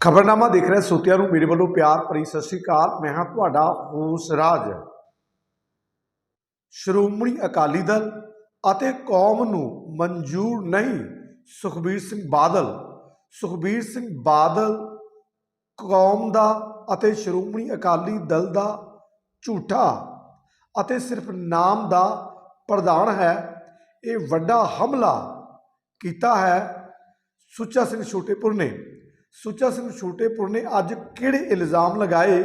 ਖਬਰਨਾਮਾ ਦੇਖ ਰਹੇ ਸੋਤਿਆਂ ਨੂੰ ਮੇਰੇ ਵੱਲੋਂ ਪਿਆਰ ਭਰੀ ਸਤਿ ਸ੍ਰੀ ਅਕਾਲ। ਮੈਂ ਹਾਂ ਤੁਹਾਡਾ ਹੋਸ ਰਾਜ। ਸ਼੍ਰੋਮਣੀ ਅਕਾਲੀ ਦਲ ਅਤੇ ਕੌਮ ਨੂੰ ਮਨਜ਼ੂਰ ਨਹੀਂ ਸੁਖਬੀਰ ਸਿੰਘ ਬਾਦਲ। ਸੁਖਬੀਰ ਸਿੰਘ ਬਾਦਲ ਕੌਮ ਦਾ ਅਤੇ ਸ਼੍ਰੋਮਣੀ ਅਕਾਲੀ ਦਲ ਦਾ ਝੂਠਾ ਅਤੇ ਸਿਰਫ ਨਾਮ ਦਾ ਪ੍ਰਧਾਨ ਹੈ। ਇਹ ਵੱਡਾ ਹਮਲਾ ਕੀਤਾ ਹੈ ਸੁੱਚਾ ਸਿੰਘ ਛੋਟੇਪੁਰ ਨੇ। ਸੁੱਚਾ ਸਿੰਘ ਛੋਟੇਪੁਰ ਨੇ ਅੱਜ ਕਿਹੜੇ ਇਲਜ਼ਾਮ ਲਗਾਏ?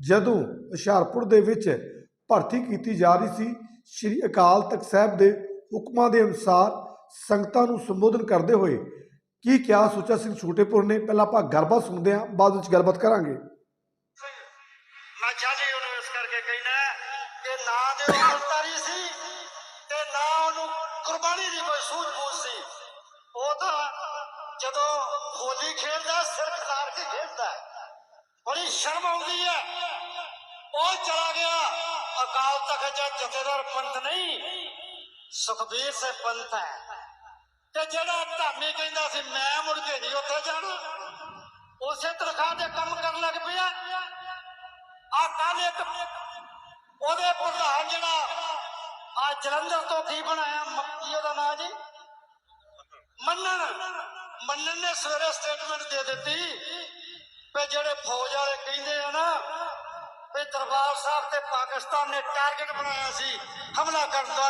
ਜਦੋਂ ਹੁਸ਼ਿਆਰਪੁਰ ਦੇ ਵਿੱਚ ਭਰਤੀ ਕੀਤੀ ਜਾ ਰਹੀ ਸੀ, ਸ੍ਰੀ ਅਕਾਲ ਤਖਤ ਸਾਹਿਬ ਦੇ ਹੁਕਮਾਂ ਦੇ ਅਨੁਸਾਰ ਸੰਗਤਾਂ ਨੂੰ ਸੰਬੋਧਨ ਕਰਦੇ ਹੋਏ ਕੀ ਕਿਹਾ ਸੁੱਚਾ ਸਿੰਘ ਛੋਟੇਪੁਰ ਨੇ? ਪਹਿਲਾਂ ਆਪਾਂ ਗੱਲਬਾਤ ਸੁਣਦੇ ਹਾਂ, ਬਾਅਦ ਵਿੱਚ ਗੱਲਬਾਤ ਕਰਾਂਗੇ। ਮੈਂ ਜਾਲੀ ਉਹਨੂੰ ਇਸ ਕਰਕੇ ਕਹਿਣਾ ਕਿ ਨਾ ਦੇ ਉਲਤਾਰੀ ਸੀ ਤੇ ਨਾ ਉਹਨੂੰ ਕੁਰਬਾਨੀ ਦੀ ਕੋਈ ਸੂਝ-ਬੂਝ ਸੀ। ਉਹ ਤਾਂ ਜਦੋਂ ਹੋਲੀ ਖੇਡਦਾ, ਸਿਰ ਖਿਲਾਰ ਕੇ ਖੇਡਦਾ ਬੜੀ ਸ਼ਰਮ ਆਉਂਦੀ ਹੈ। ਉਹ ਚਲਾ ਗਿਆ। ਅਕਾਲ ਤਖਤ ਦਾ ਜਥੇਦਾਰ ਪੰਥ ਨਹੀਂ, ਸੁਖਬੀਰ ਸੇ ਪੰਥ ਹੈ। ਤੇ ਜਿਹੜਾ ਧਾਮੀ ਕਹਿੰਦਾ ਸੀ, ਮੈਂ ਮੁੜ ਕੇ ਨਹੀਂ ਉੱਥੇ ਜਾਣਾ। ਉਸੇ ਤਨਖਾਹ ਤੇ ਕੰਮ ਕਰਨ ਲੱਗ ਪਿਆ। ਆ ਕੱਲ ਇੱਕ ਉਹਦੇ ਪ੍ਰਧਾਨ ਜਿਹੜਾ ਆ ਜਲੰਧਰ ਤੋਂ ਕੀ ਬਣਾਇਆ? ਮੱਕੀ ਉਹਦਾ ਨਾਂ ਜੀ? ਮੰਨਣ। ਮੰਨਣ ਨੇ ਸਵੇਰੇ ਸਟੇਟਮੈਂਟ ਦੇ ਦਿੱਤੀ ਵੀ ਜਿਹੜੇ ਫੌਜ ਵਾਲੇ ਕਹਿੰਦੇ ਆ ਨਾ ਵੀ ਦਰਬਾਰ ਸਾਹਿਬ ਤੇ ਪਾਕਿਸਤਾਨ ਨੇ ਟਾਰਗੇਟ ਬਣਾਇਆ ਸੀ ਹਮਲਾ ਕਰਨ ਦਾ,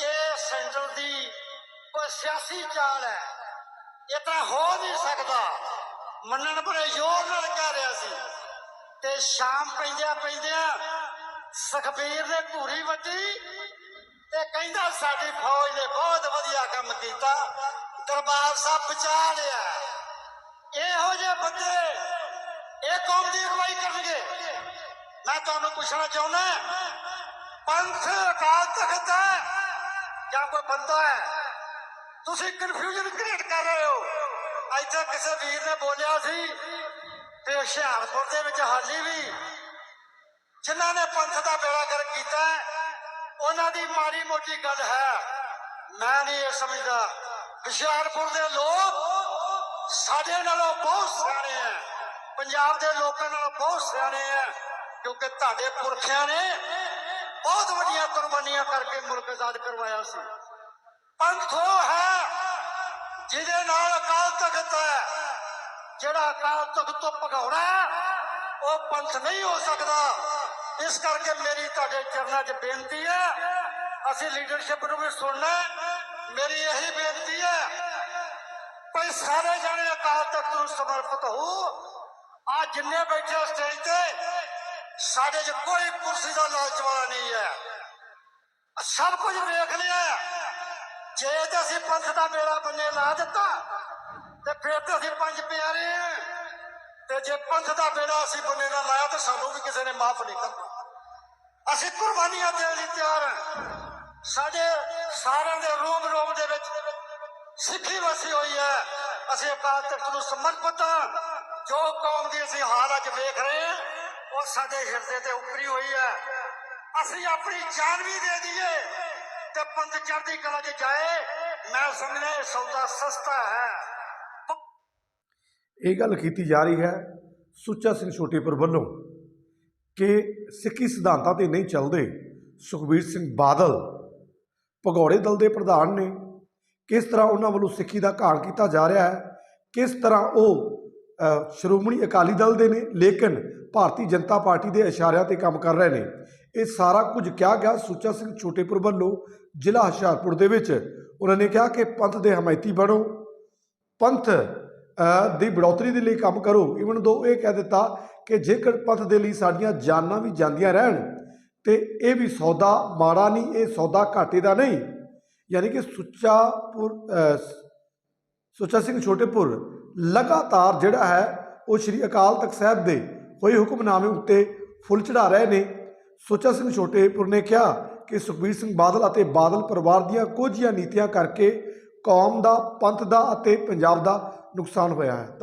ਇਹ ਸੈਂਟਰ ਦੀ ਕੋਈ ਸਿਆਸੀ ਚਾਲ ਹੈ। ਇਹ ਤਾਂ ਹੋ ਨਹੀਂ ਸਕਦਾ। ਮੰਨਣ ਬੜੇ ਜ਼ੋਰ ਨਾਲ ਕਹਿ ਰਿਹਾ ਸੀ। ਤੇ ਸ਼ਾਮ ਪੈਂਦਿਆਂ ਪੈਂਦਿਆਂ ਸੁਖਬੀਰ ਦੇ ਘੂਰੀ ਵੱਜੀ ਤੇ ਕਹਿੰਦਾ ਸਾਡੀ ਫੌਜ ਨੇ ਬਹੁਤ ਵਧੀਆ ਕੰਮ ਕੀਤਾ। ਦਰਬਾਰ ਸਾਹਿਬ ਬਚਾ ਲਿਆ। ਇਹੋ ਜਿਹੇ ਬੰਦੇ ਇਹ ਕੌਮ ਦੀ ਅਗਵਾਈ ਕਰਨਗੇ। ਮੈਂ ਤੁਹਾਨੂੰ ਪੁੱਛਣਾ ਚਾਹੁੰਦਾ ਪੰਥ ਅਕਾਲ ਤਖਤ ਹੈ ਜਾਂ ਕੋਈ ਬੰਦਾ ਹੈ? ਤੁਸੀਂ ਕਨਫਿਊਜ਼ਨ ਕ੍ਰੀਏਟ ਕਰ ਰਹੇ ਹੋ। ਇੱਥੇ ਕਿਸੇ ਵੀਰ ਨੇ ਬੋਲਿਆ ਸੀ ਤੇ ਹੁਸ਼ਿਆਰਪੁਰ ਦੇ ਵਿੱਚ ਹਾਲੀ ਵੀ ਜਿਨ੍ਹਾਂ ਨੇ ਪੰਥ ਦਾ ਬੇੜਾ ਗਰਕ ਕੀਤਾ ਉਹਨਾਂ ਦੀ ਮਾੜੀ ਮੋਟੀ ਗੱਲ ਹੈ। ਮੈਂ ਨਹੀਂ ਇਹ ਸਮਝਦਾ। ਹੁਸ਼ਿਆਰਪੁਰ ਦੇ ਲੋਕ ਸਾਡੇ ਨਾਲੋਂ ਬਹੁਤ ਸਿਆਣੇ ਹੈ ਪੰਜਾਬ ਦੇ ਲੋਕਾਂ ਨਾਲੋਂ ਬਹੁਤ ਸਿਆਣੇ ਹੈ ਕਿਉਂਕਿ ਤੁਹਾਡੇ ਪੁਰਖਿਆਂ ਨੇ ਬਹੁਤ ਵੱਡੀਆਂ ਕੁਰਬਾਨੀਆਂ ਕਰਕੇ ਮੁਲਕ ਆਜ਼ਾਦ ਕਰਵਾਇਆ ਸੀ। ਪੰਥ ਉਹ ਹੈ ਜਿਹਦੇ ਨਾਲ ਅਕਾਲ ਤਖਤ ਹੈ। ਜਿਹੜਾ ਅਕਾਲ ਤਖਤ ਤੋਂ ਭਗੌੜਾ ਉਹ ਪੰਥ ਨਹੀਂ ਹੋ ਸਕਦਾ। ਇਸ ਕਰਕੇ ਮੇਰੀ ਤੁਹਾਡੇ ਚਰਨਾਂ 'ਚ ਬੇਨਤੀ ਹੈ ਅਸੀਂ ਲੀਡਰਸ਼ਿਪ ਨੂੰ ਵੀ ਸੁਣਨਾ ਹੈ। ਮੇਰੀ ਇਹੀ ਬੇਨਤੀ ਹੈ ਭਈ ਸਾਰੇ ਜਾਣੇ ਅਕਾਲ ਤਖਤ ਨੂੰ ਸਮਰਪਿਤ ਹੋ ਆ ਜਿੰਨੇ ਬੈਠੇ ਸਟੇਜ ਤੇ ਸਾਡੇ 'ਚ ਕੋਈ ਕੁਰਸੀ ਦਾ ਲਾਲਚ ਵਾਲਾ ਨਹੀਂ ਹੈ ਸਭ ਕੁਝ ਵੇਖ ਲਿਆ ਜੇ ਤੇ ਅਸੀਂ ਪੰਥ ਦਾ ਬੇੜਾ ਬੰਨੇ ਲਾ ਦਿੱਤਾ ਤੇ ਫਿਰ ਤੇ ਅਸੀਂ ਪੰਜ ਪਿਆਰੇ ਆ ਤੇ ਜੇ ਪੰਥ ਦਾ ਬੇੜਾ ਅਸੀਂ ਬੰਨੇ ਨਾ ਲਾਇਆ ਤਾਂ ਸਾਨੂੰ ਵੀ ਕਿਸੇ ਨੇ ਮਾਫ ਨਹੀਂ ਕਰਨਾ ਅਸੀਂ ਕੁਰਬਾਨੀਆਂ ਦੇਣ ਲਈ ਤਿਆਰ ਹਾਂ। ਸਾਡੇ ਸਾਰਿਆਂ ਦੇ ਰੂਮ ਰੂਮ ਦੇ ਵਿੱਚ ਸਿੱਖੀ ਵਸੀ ਹੋਈ ਹੈ। ਅਸੀਂ ਅਕਾਲ ਤਖਤ ਨੂੰ ਸਮਰਪਿਤ ਹਾਂ। ਜੋ ਕੌਮ ਦੀ ਅਸੀਂ ਹਾਲ ਅੱਜ ਵੇਖ ਰਹੇ ਹਾਂ, ਉਹ ਸਾਡੇ ਹਿਰਦੇ ਤੇ ਉੱਪਰੀ ਹੋਈ ਹੈ। ਅਸੀਂ ਆਪਣੀ ਜਾਨ ਵੀ ਦੇ ਦਈਏ ਤੇ ਪੰਥ ਚੜ੍ਹਦੀ ਕਲਾ 'ਚ ਜਾਏ। ਮੈਂ ਸਮਝਦਾ ਇਹ ਸੌਦਾ ਸਸਤਾ ਹੈ। ਇਹ ਗੱਲ ਕੀਤੀ ਜਾ ਰਹੀ ਹੈ ਸੁੱਚਾ ਸਿੰਘ ਛੋਟੀਪੁਰ ਵੱਲੋਂ। ਕਿ ਸਿੱਖੀ ਸਿਧਾਂਤਾਂ ਤੇ ਨਹੀਂ ਚੱਲਦੇ ਸੁਖਬੀਰ ਸਿੰਘ ਬਾਦਲ ਭਗੌੜੇ ਦਲ ਦੇ ਪ੍ਰਧਾਨ ਨੇ। ਕਿਸ ਤਰ੍ਹਾਂ ਉਹਨਾਂ ਵੱਲੋਂ ਸਿੱਖੀ ਦਾ ਘਾਣ ਕੀਤਾ ਜਾ ਰਿਹਾ ਹੈ, ਕਿਸ ਤਰ੍ਹਾਂ ਉਹ ਸ਼੍ਰੋਮਣੀ ਅਕਾਲੀ ਦਲ ਦੇ ਨੇ, ਲੇਕਿਨ ਭਾਰਤੀ ਜਨਤਾ ਪਾਰਟੀ ਦੇ ਇਸ਼ਾਰਿਆਂ ਤੇ ਕੰਮ ਕਰ ਰਹੇ ਨੇ। ਇਹ ਸਾਰਾ ਕੁਝ ਕਿਹਾ ਗਿਆ ਸੁੱਚਾ ਸਿੰਘ ਛੋਟੇਪੁਰ ਵੱਲੋਂ ਜ਼ਿਲ੍ਹਾ ਹੁਸ਼ਿਆਰਪੁਰ ਦੇ ਵਿੱਚ। ਉਹਨਾਂ ਨੇ ਕਿਹਾ ਕਿ ਪੰਥ ਦੇ ਹਮਾਇਤੀ ਬਣੋ, ਪੰਥ ਦੀ ਬੜੋਤਰੀ ਦੇ ਲਈ ਕੰਮ ਕਰੋ। ਇਵਨ ਦੋ ਇਹ ਕਹਿ ਦਿੱਤਾ ਕਿ ਜੇਕਰ ਪੰਥ ਦੇ ਲਈ ਸਾਡੀਆਂ ਜਾਨਾਂ ਵੀ ਜਾਂਦੀਆਂ ਰਹਿਣ, ਤੇ ਇਹ ਵੀ ਸੌਦਾ ਮਾੜਾ ਨਹੀਂ, ਇਹ ਸੌਦਾ ਘਾਟੇ ਦਾ ਨਹੀਂ। ਯਾਨੀ ਕਿ ਸੁੱਚਾਪੁਰ ਸੁੱਚਾ ਸਿੰਘ ਛੋਟੇਪੁਰ ਲਗਾਤਾਰ ਜਿਹੜਾ ਹੈ, ਉਹ ਸ੍ਰੀ ਅਕਾਲ ਤਖਤ ਸਾਹਿਬ ਦੇ ਹੋਏ ਹੁਕਮਨਾਮੇ ਉੱਤੇ ਫੁੱਲ ਚੜਾ ਰਹੇ ਨੇ। ਸੁੱਚਾ ਸਿੰਘ ਛੋਟੇਪੁਰ ਨੇ ਕਿਹਾ ਕਿ ਸੁਖਬੀਰ ਸਿੰਘ ਬਾਦਲ ਅਤੇ ਬਾਦਲ ਪਰਿਵਾਰ ਦੀਆਂ ਕੁਝ ਨੀਤੀਆਂ ਕਰਕੇ ਕੌਮ ਦਾ ਪੰਥ ਦਾ ਅਤੇ ਪੰਜਾਬ ਦਾ ਨੁਕਸਾਨ ਹੋਇਆ ਹੈ।